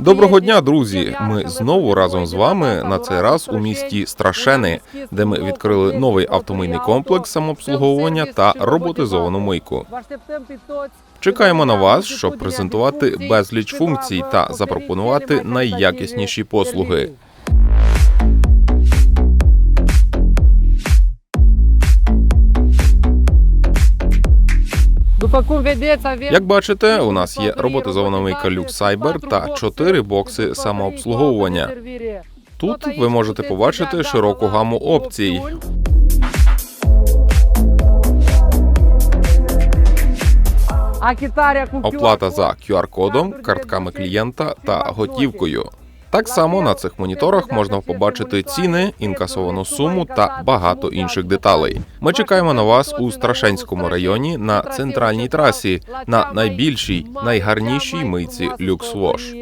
Доброго дня, друзі! Ми знову разом з вами на цей раз у місті Страшени, де ми відкрили новий автомийний комплекс самообслуговування та роботизовану мийку. Чекаємо на вас, щоб презентувати безліч функцій та запропонувати найякісніші послуги. Як бачите, у нас є роботизована мийка Lux Cyber та чотири бокси самообслуговування. Тут ви можете побачити широку гаму опцій. Оплата за QR-кодом, картками клієнта та готівкою. Так само на цих моніторах можна побачити ціни, інкасовану суму та багато інших деталей. Ми чекаємо на вас у Страшенському районі на центральній трасі на найбільшій, найгарнішій мийці Люксвош.